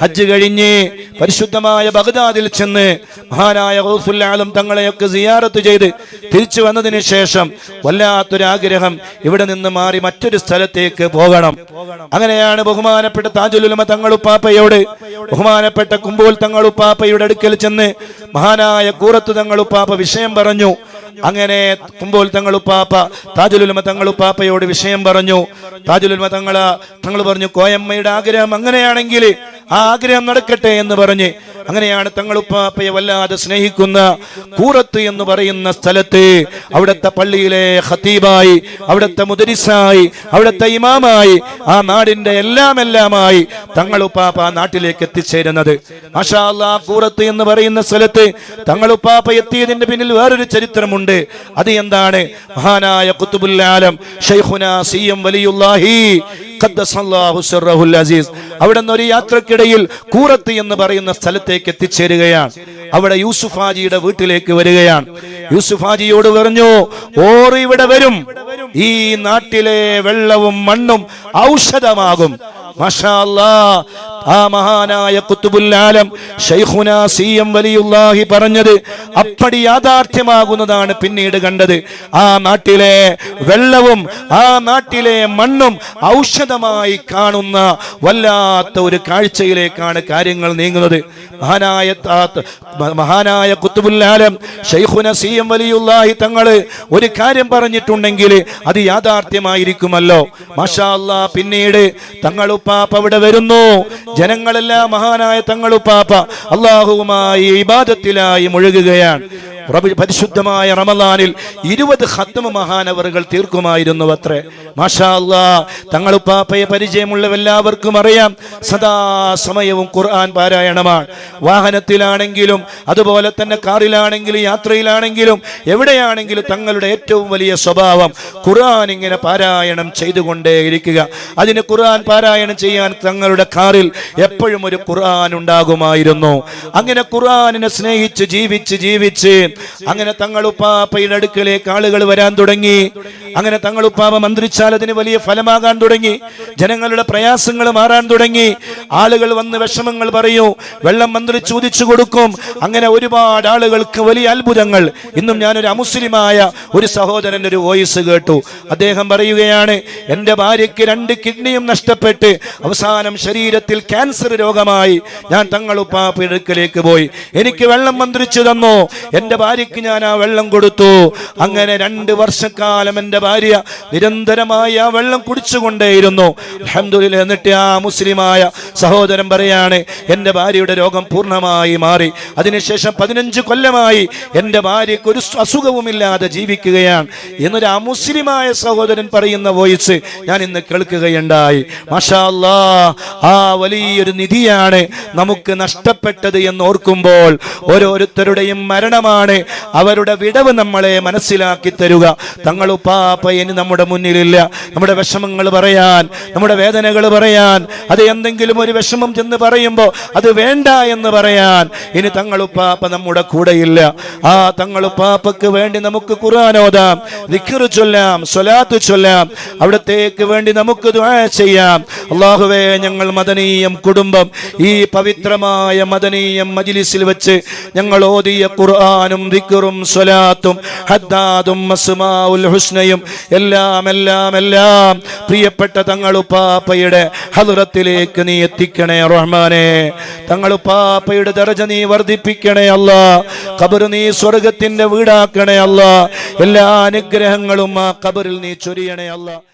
ഹജ്ജ് കഴിഞ്ഞ് പരിശുദ്ധമായ ബഗ്ദാദിൽ ചെന്ന് മഹാനായ ഗൗസുല്ലാലും തങ്ങളെയൊക്കെ സിയാറത്ത് ചെയ്ത് തിരിച്ചു വന്നതിന് ശേഷം വല്ലാത്തൊരാഗ്രഹം ഇവിടെ നിന്ന് മാറി മറ്റൊരു സ്ഥലത്തേക്ക് പോകണം. അങ്ങനെയാണ് ബഹുമാനപ്പെട്ട താജുലുലമ തങ്ങളുപ്പാപ്പയോട് ബഹുമാനപ്പെട്ട കുമ്പോൾ തങ്ങളുപ്പാപ്പയുടെ അടുക്കൽ ചെന്ന് മഹാനായ കൂറത്ത് തങ്ങളുപ്പാപ്പ വിഷയം പറഞ്ഞു. അങ്ങനെ കുമ്പോൾ തങ്ങളുപ്പാപ്പ താജുലുലമ തങ്ങളുപ്പാപ്പയോട് വിഷയം പറഞ്ഞു. താജുലുലമ തങ്ങള തങ്ങൾ പറഞ്ഞു കോയമ്മയുടെ ആഗ്രഹം അങ്ങനെയാണെങ്കിൽ ആഗ്രഹം നടക്കട്ടെ എന്ന് പറഞ്ഞ് അങ്ങനെയാണ് തങ്ങളുപ്പാപ്പയെ വല്ലാതെ സ്നേഹിക്കുന്ന കൂറത്ത് എന്ന് പറയുന്ന സ്ഥലത്ത് അവിടുത്തെ പള്ളിയിലെ ഖത്തീബായി അവിടുത്തെ മുദരിസായി അവിടുത്തെ ഇമാമായി ആ നാടിന്റെ എല്ലാം എല്ലാമായി തങ്ങളുപ്പാപ്പ ആ നാട്ടിലേക്ക് എത്തിച്ചേരുന്നത്. മഷാല്ല കൂറത്ത് എന്ന് പറയുന്ന സ്ഥലത്ത് തങ്ങളുപ്പാപ്പ എത്തിയതിന്റെ പിന്നിൽ വേറൊരു ചരിത്രമുണ്ട്. അത് എന്താണ്? മഹാനായ കുത്തുബുല്ലാലം ഷെയ്ഖുന സി എം വലിയുല്ലാഹി അവിടെ നിന്ന് ഒരു യാത്രക്കിടയിൽ കൂറത്ത് എന്ന് പറയുന്ന സ്ഥലത്തേക്ക് എത്തിച്ചേരുകയാണ്. അവിടെ യൂസുഫ് ഹാജിയുടെ വീട്ടിലേക്ക് വരികയാണ്. യൂസുഫ് ഹാജിയോട് പറഞ്ഞു ഓർ ഇവിടെ വരും. ഈ നാട്ടിലെ വെള്ളവും മണ്ണും ഔഷധമാകും. ആ മഹാനായ കുത്തുബുല്ലാലം ഷെയ്ഖുന സി എം വലിയുല്ലാഹി പറഞ്ഞത് അപ്പടി യാഥാർത്ഥ്യമാകുന്നതാണ് പിന്നീട് കണ്ടത്. ആ നാട്ടിലെ വെള്ളവും ആ നാട്ടിലെ മണ്ണും ഔഷധമായി കാണുന്ന വല്ലാത്ത ഒരു കാഴ്ചയിലേക്കാണ് കാര്യങ്ങൾ നീങ്ങുന്നത്. മഹാനായ മഹാനായ കുത്തുബുല്ലാലം ഷെയ്ഖുന സി എം വലിയുല്ലാഹി തങ്ങൾ ഒരു കാര്യം പറഞ്ഞിട്ടുണ്ടെങ്കിൽ അത് യാഥാർത്ഥ്യമായിരിക്കുമല്ലോ. മാഷാ അല്ലാ പിന്നീട് തങ്ങളുപ്പാപ്പ അവിടെ വരുന്നു. ജനങ്ങളെല്ലാം മഹാനായ തങ്ങളുപ്പാപ്പ അള്ളാഹുവുമായി ഇബാദത്തിലായി മുഴുകുകയാണ്. പരിശുദ്ധമായ റമലാനിൽ ഇരുപത് ഹത്തമ മഹാനവറുകൾ തീർക്കുമായിരുന്നു അത്രേ മാഷാല്ലാ തങ്ങൾ പാപ്പയെ പരിചയമുള്ള എല്ലാവർക്കും അറിയാം. സദാ സമയവും ഖുർആൻ പാരായണമാണ്. വാഹനത്തിലാണെങ്കിലും അതുപോലെ തന്നെ കാറിലാണെങ്കിലും യാത്രയിലാണെങ്കിലും എവിടെയാണെങ്കിലും തങ്ങളുടെ ഏറ്റവും വലിയ സ്വഭാവം ഖുർആൻ ഇങ്ങനെ പാരായണം ചെയ്തുകൊണ്ടേയിരിക്കുക. അതിന് ഖുർആൻ പാരായണം ചെയ്യാൻ തങ്ങളുടെ കാറിൽ എപ്പോഴും ഒരു ഖുർആൻ ഉണ്ടാകുമായിരുന്നു. അങ്ങനെ ഖുർആനിനെ സ്നേഹിച്ച് ജീവിച്ച് ജീവിച്ച് അങ്ങനെ തങ്ങളുപ്പാപ്പയുടെ അടുക്കലേക്ക് ആളുകൾ വരാൻ തുടങ്ങി. അങ്ങനെ തങ്ങളുപ്പാപ്പ മന്ത്രിച്ചാൽ അതിന് വലിയ ഫലമാകാൻ തുടങ്ങി. ജനങ്ങളുടെ പ്രയാസങ്ങൾ മാറാൻ തുടങ്ങി. ആളുകൾ വന്ന് വിഷമങ്ങൾ പറയൂ. വെള്ളം മന്ത്രി ചോദിച്ചു കൊടുക്കും. അങ്ങനെ ഒരുപാട് ആളുകൾക്ക് വലിയ അത്ഭുതങ്ങൾ. ഇന്നും ഞാനൊരു അമുസ്ലിമായ ഒരു സഹോദരന്റെ ഒരു വോയിസ് കേട്ടു. അദ്ദേഹം പറയുകയാണ് എന്റെ ഭാര്യയ്ക്ക് രണ്ട് കിഡ്നിയും നഷ്ടപ്പെട്ട് അവസാനം ശരീരത്തിൽ ക്യാൻസർ രോഗമായി. ഞാൻ തങ്ങളുപ്പാപ്പയുടെ അടുക്കലേക്ക് പോയി. എനിക്ക് വെള്ളം മന്ത്രിച്ചു തന്നു. എന്റെ ഭാര്യയ്ക്ക് ഞാൻ ആ വെള്ളം കൊടുത്തു. അങ്ങനെ രണ്ട് വർഷക്കാലം എന്റെ ഭാര്യ നിരന്തരമായി ആ വെള്ളം കുടിച്ചുകൊണ്ടേയിരുന്നു. അൽഹംദുലില്ലാ എന്നിട്ട് ആ മുസ്ലിമായ സഹോദരൻ പറയാണ് എന്റെ ഭാര്യയുടെ രോഗം പൂർണമായി മാറി. അതിനുശേഷം പതിനഞ്ച് കൊല്ലമായി എന്റെ ഭാര്യയ്ക്ക് ഒരു അസുഖവുമില്ലാതെ ജീവിക്കുകയാണ്. എന്നൊരു അമുസ്ലിമായ സഹോദരൻ പറയുന്ന വോയിസ് ഞാൻ ഇന്ന് കേൾക്കുകയുണ്ടായി. മഷാല്ലാ ആ വലിയൊരു നിധിയാണ് നമുക്ക് നഷ്ടപ്പെട്ടത് എന്ന് ഓർക്കുമ്പോൾ ഓരോരുത്തരുടെയും മരണമാണ് അവരുടെ വിടവ് നമ്മളെ മനസ്സിലാക്കി തരുക. തങ്ങളുപ്പാപ്പ ഇനി നമ്മുടെ മുന്നിലില്ല. നമ്മുടെ വിഷമങ്ങൾ പറയാൻ നമ്മുടെ വേദനകൾ പറയാൻ അത് എന്തെങ്കിലും ഒരു വിഷമം ചെന്ന് പറയുമ്പോൾ അത് വേണ്ട എന്ന് പറയാൻ. ഇനി തങ്ങളുപ്പാപ്പ നമ്മുടെ കൂടെയില്ല. ആ തങ്ങളുപ്പാപ്പക്ക് വേണ്ടി നമുക്ക് ഖുർആാനോദാം ദിക്റ് ചൊല്ലാം സ്വലാത്ത് ചൊല്ലാം അവിടത്തേക്ക് വേണ്ടി നമുക്ക് ദുആ ചെയ്യാം. അള്ളാഹുവേ ഞങ്ങൾ മദനീയം കുടുംബം ഈ പവിത്രമായ മദനീയം മജിലിസിൽ വെച്ച് ഞങ്ങൾ ഓതിയ ഖുർആാനും ദിക്റും സ്വലാത്തും ഹദ്ദാദും അസ്മാഉൽ ഹുസ്നയും എല്ലാം എല്ലാം എല്ലാം പ്രിയപ്പെട്ട തങ്ങളുപ്പാപ്പയുടെ ഹലുറത്തിലേക്ക് നീ എത്തിക്കണേ റഹ്മാനെ. തങ്ങളുപ്പാപ്പയുടെ ദർജ നീ വർദ്ധിപ്പിക്കണേ അല്ല. ഖബർ നീ സ്വർഗത്തിന്റെ വീടാക്കണേ അല്ല. എല്ലാ അനുഗ്രഹങ്ങളും ആ കബറിൽ നീ ചൊരിയണേ അല്ല.